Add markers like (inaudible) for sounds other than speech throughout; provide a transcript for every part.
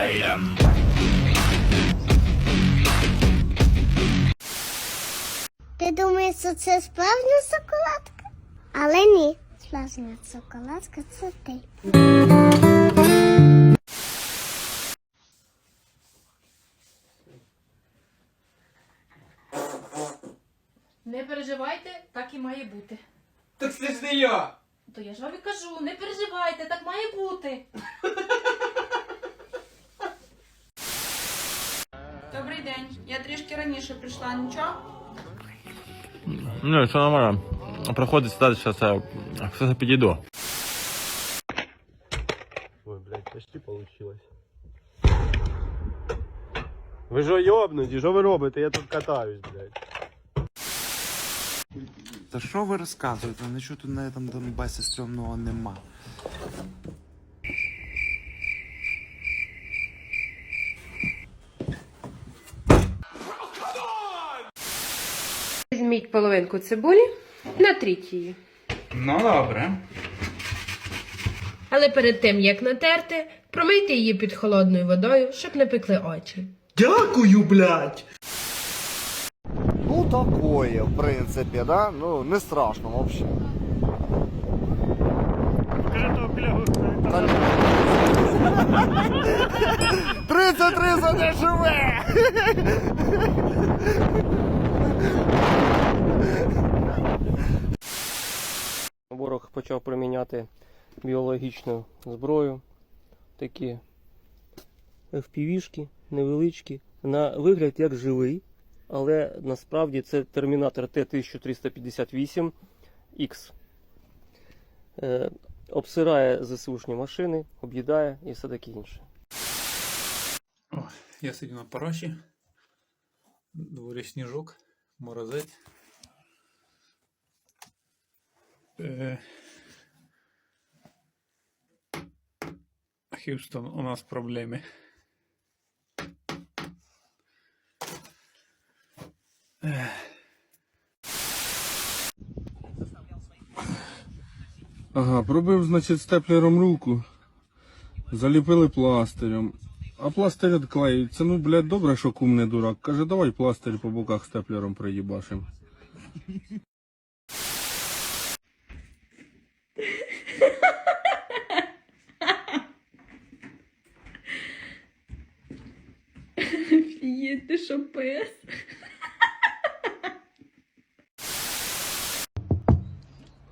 item. Ти думаєш, що це справжня шоколадка? Але ні, справжня шоколадка це ти. Не переживайте, так і має бути. Так це ж не я! То я ж вам і кажу, не переживайте, так має бути. (laughs) Я трішки раніше прийшла, нічого? Ну, все нормально. Проходить далі, все, все підійду. Ой, блядь, почти получилось. Ви ж йобнуті, що ви робите? Я тут катаюсь, блядь. Та що ви розказуєте? Нічого тут на цьому Донбасі стрьомного нема. Половинку цибулі, натріть її. Ну добре. Але перед тим, як натерти, промийте її під холодною водою, щоб не пекли очі. Дякую, блядь! Ну, такое, в принципі, да? Ну, не страшно вообще. Та ні. 33 за не живе! (laughs) почав приміняти біологічну зброю. Такі FPV-шки невеличкі. На вигляд як живий, але насправді це термінатор Т-1358X. Е, обсирає ЗСУшні машини, об'їдає і все таке інше. О, я сидю на параші. Дворі сніжок, морозець. Е... Х'юстон, у нас проблеми. Ага, пробив, значить, степлером руку. Заліпили пластирем. А пластир відклеюється. Ну, блядь, добре, що кум не дурак. Каже, давай пластир по боках степлером приїбашим. Є, ти що пес?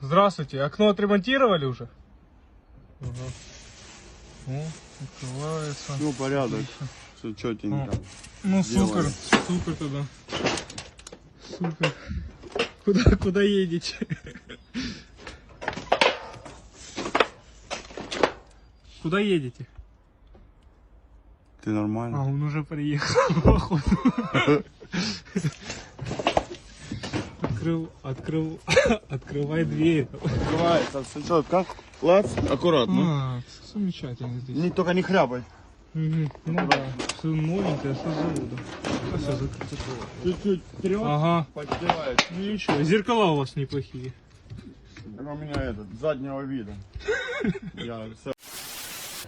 Здравствуйте, окно отремонтировали уже? Ага. О, открывается. Ну, порядок. Все чотенько. Ну, супер, супер тогда. Супер. Куда, куда едете? Куда едете? А, нормально? он уже приехал, (laughs) походу. Открыл, открыл, (laughs) открывай дверь. Открывается, все четко. Клац, аккуратно. А, замечательно здесь. Не, только не хряпай. Мгм, Ну да, все новенькое, все завода. А все закрыто. Чуть-чуть вперед. Ага, Поддевает. ну ничего, зеркала у вас неплохие. Это у меня этот, заднего вида. (laughs) Я все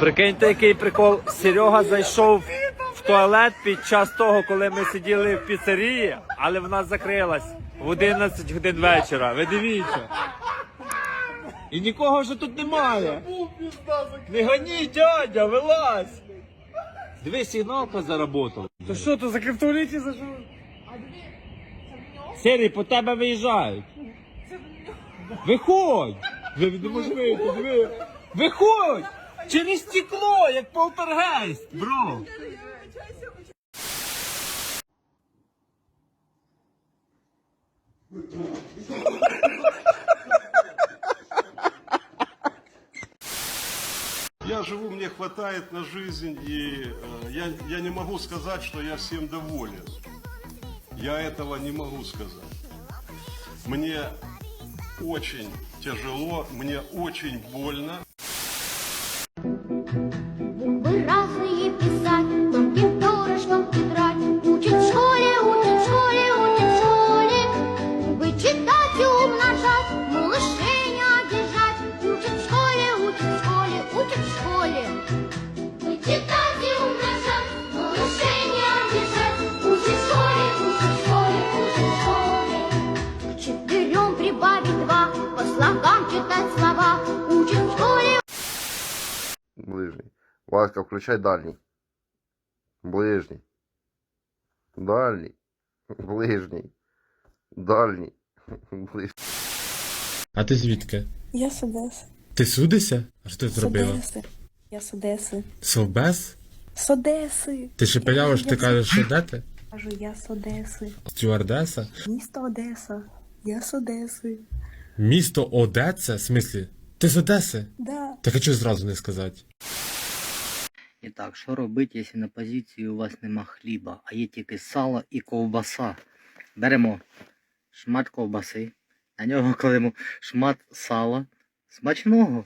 Прикиньте, який прикол. Серега зайшов в туалет під час того, коли ми сиділи в піцерії, але вона закрилась в 11 годин вечора. Ви дивіться. І нікого вже тут немає. Не гоні, дядя, вилазь. Дивись, сигналка заработала. То що, то закрив туалеті зайшов? Сірий, по тебе виїжджають. Виходь! Ви не можете диви. Виходь! Через стекло, як полтергейст, бро! Я живу, мне хватает на жизнь, и э, я, я не могу сказать, что я всем доволен. Я этого не могу сказать. Мне очень тяжело, мне очень больно. Буквы разные писать, тонким перышком тетрадь. Учат в школе, учат в школе, учат в школе. Вычитать и умножать, малышей не обижать. Учат в школе, учат в школе, учат в школе. Вычитать и умножать, малышей не обижать. Учат в школе, учат в школе, учат в школе. К четырем прибавить два, по слогам читать слова. Учат в школе, Ближній. Васька, включай дальній. Ближній. Дальній. Ближній. Дальній. Ближній. А ти звідки? Я з Одеси. Ти судишся? А що ти З Одеси. Я з Одеси. Совбез? З Одеси. Ти ще пиляла, що ти кажеш, що де ти? Кажу, я з Одеси. Стюардеса? Місто Одеса. Я з Одеси. Місто Одеса? В смислі? Ти з Одеси? Да. Так а чого зразу не сказати? І так, що робити, якщо на позиції у вас нема хліба, а є тільки сало і ковбаса? Беремо шмат ковбаси, на нього кладемо шмат сала. Смачного!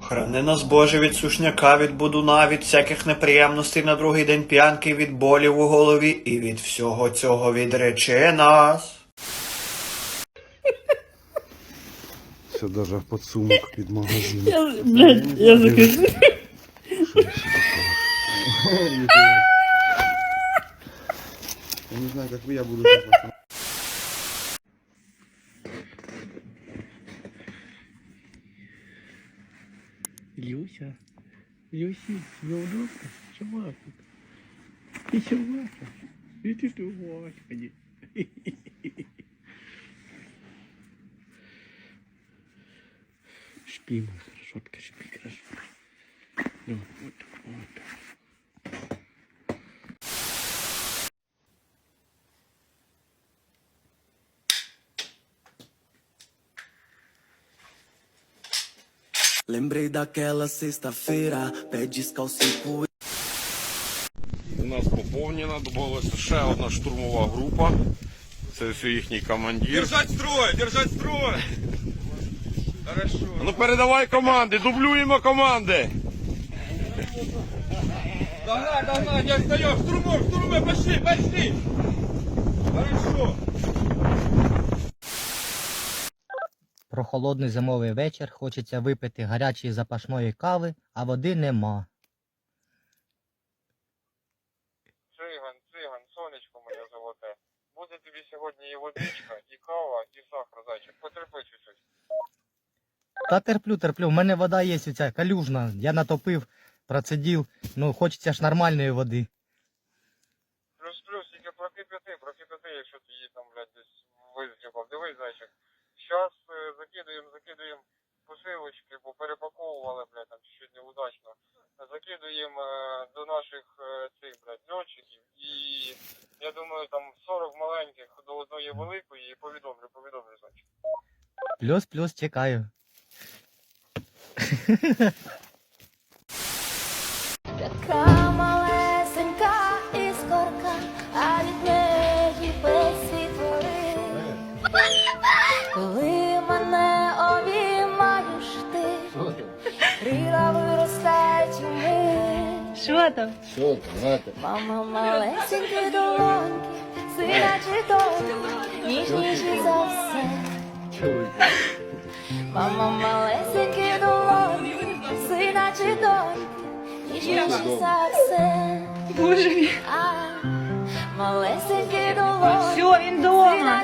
Храни нас Боже від сушняка, від будуна, від всяких неприємностей на другий день п'янки, від болів у голові і від всього цього відрече нас. Це даже подсумок під магазин. Блядь, я закажу. Я не знаю, как вы, я буду... Люся, Люси, удобно? Чувак, ты чувак, и ты что, господи. (laughs) Спи, мой хорошотка, спи, хорошо. Ну, вот, вот. Lembrei daquela sexta-feira, pé descalço e У нас поповнена, додалася ще одна штурмова група. Це все їхній командир. Держать строй! Держать строй! Хорошо. Ну передавай команди, дублюємо команди. Догнать, догнать, не отстаем! Штурмом, штурмом, пошли, пошли! Хорошо! Про холодний зимовий вечір хочеться випити гарячої запашної кави, а води нема. Циган, циган, сонечко моє золоте. Буде тобі сьогодні і водичка, і кава, і сахар, зайчик. Потерпи чуть-чуть. Та терплю, терплю. В мене вода є оця калюжна. Я натопив, процедив. Ну, хочеться ж нормальної води. Плюс-плюс, тільки прокип'яти, прокип'яти, якщо ти її там, блядь, десь визгибав. Дивись, зайчик. Щас е, закидуємо, закидуємо посилочки, бо перепаковували, блядь, там чуть-чуть неудачно. Закидуємо е, до наших е, цих, блядь, льотчиків. І я думаю, там 40 маленьких до одної великої і повідомлю, повідомлю, зайчик. Плюс-плюс, чекаю. Така малесенька іскорка, а від неї весь світ. Коли мене обіймаєш ти, крила виростають у мить. Що там? Що там? Мама малесенькі долоньки, синячі долоньки, ніжніші за все. Мама малесенькі долоні, чи доньки, ніжніше за все. Боже мій. Малесенький малесенькі Все, він дома.